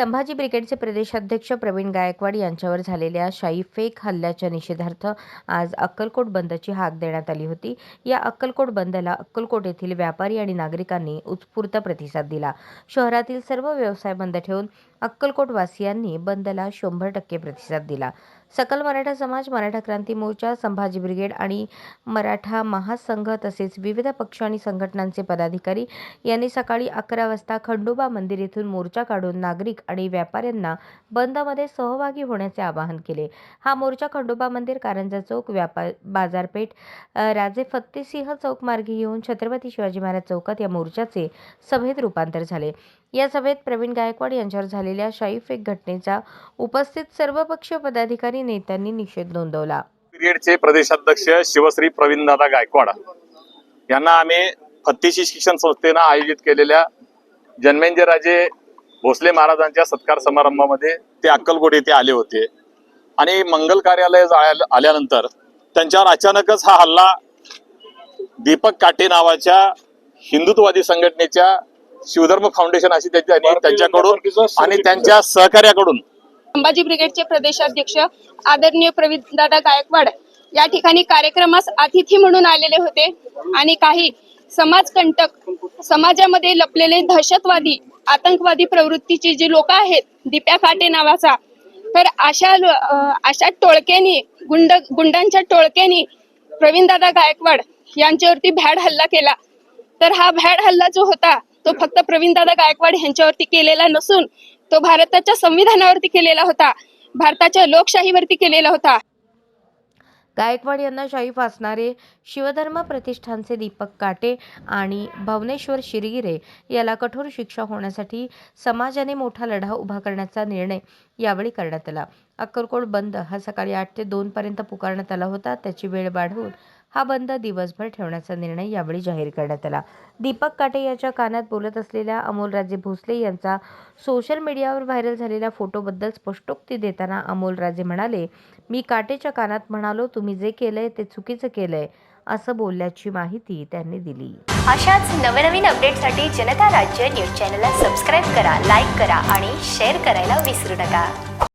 संभाजी ब्रिगेडचे प्रदेशाध्यक्ष प्रवीण गायकवाड यांच्यावर झालेल्या शाई फेक हल्ल्याच्या निषेधार्थ आज अक्कलकोट बंदची हाक देण्यात आली होती. या अक्कलकोट बंदला अक्कलकोट येथील व्यापारी आणि नागरिकांनी उत्स्फूर्त प्रतिसाद दिला. शहरातील सर्व व्यवसाय बंद ठेवून अक्कलकोटवासियांनी बंदला शंभर टक्के प्रतिसाद दिला. सकल मराठा समाज मराठा क्रांती मोर्चा संभाजी ब्रिगेड आणि मराठा महासंघ तसेच विविध पक्ष आणि संघटनांचे पदाधिकारी यांनी सकाळी अकरा वाजता खंडोबा मंदिर येथून मोर्चा काढून नागरिक आणि व्यापाऱ्यांना बंदमध्ये सहभागी होण्याचे आवाहन केले. हा मोर्चा खंडोबा मंदिर कारंजा चौक व्यापार बाजारपेठ राजे फत्तेसिंह चौक मार्गे येऊन छत्रपती शिवाजी महाराज चौकात या मोर्चाचे सभेत रूपांतर झाले. या सभेत प्रवीण गायकवाड यांच्यावर झालेल्या शाई फेक घटनेचा उपस्थित सर्वपक्षीय पदाधिकारी नेत्यांनी निषेध नोंदवला. ब्रिगेडचे प्रदेशाध्यक्ष शिवश्री प्रवीणदादा गायकवाड यांना आम्ही फत्तीशी शिक्षण संस्थेनं आयोजित केलेल्या जन्मेंजयराजे भोसले महाराजांच्या सत्कार समारंभामध्ये ते अक्कलकोट येथे आले होते. आणि मंगल कार्यालय आल्यानंतर त्यांच्यावर अचानकच हा हल्ला दीपक काटे नावाच्या हिंदुत्ववादी संघटनेच्या शिवधर्म फाउंडेशन अशी त्यांच्या त्यांच्याकडून आणि त्यांच्या सहकार्याकडून. संभाजी ब्रिगेडचे प्रदेशाध्यक्ष आदरणीय प्रवीण दादा गायकवाड या ठिकाणी कार्यक्रमास अतिथी म्हणून आलेले होते. आणि काही समाजकंटक समाजामध्ये लपलेले दहशतवादी आतंकवादी प्रवृत्तीची जी लोक आहेत दिप्या काटे नावाचा तर अशा अशा टोळक्यांनी गुंड गुंडांच्या टोळक्यांनी प्रवीणदादा गायकवाड यांच्यावरती भ्याड हल्ला केला. तर हा भ्याड हल्ला जो होता तो फक्त प्रवीणदादा गायकवाड यांच्यावरती केलेला नसून तो भारताच्या संविधानावरती केलेला होता. भारताच्या लोकशाहीवरती केलेला होता. गायकवाड यांना शाही फासणारे शिवधर्म प्रतिष्ठानचे दीपक काटे आणि भवनेश्वर शिरगिरे याला कठोर शिक्षा होण्यासाठी समाजाने मोठा लढा उभा करण्याचा निर्णय यावेळी करण्यात आला. अक्कलकोट बंद हा सकाळी आठ ते दोन पर्यंत पुकारण्यात आला होता. त्याची वेळ वाढवून हा बंद दिवसभर ठेवण्याचा निर्णय यावेळी जाहीर करण्यात आला. दीपक काटे याच्या कानात बोलत असलेल्या अमोलराजे भोसले यांचा सोशल मीडियावर व्हायरल झालेल्या फोटोबद्दल स्पष्टोक्ती देताना अमोलराजे म्हणाले मी काटेच्या कानात म्हणालो तुम्ही जे केलंय ते चुकीचं केलंय असं बोलल्याची माहिती त्यांनी दिली. अशाच नवनवीन अपडेटसाठी जनता राज्य न्यूज चॅनलला सबस्क्राईब करा लाईक करा आणि शेअर करायला विसरू नका.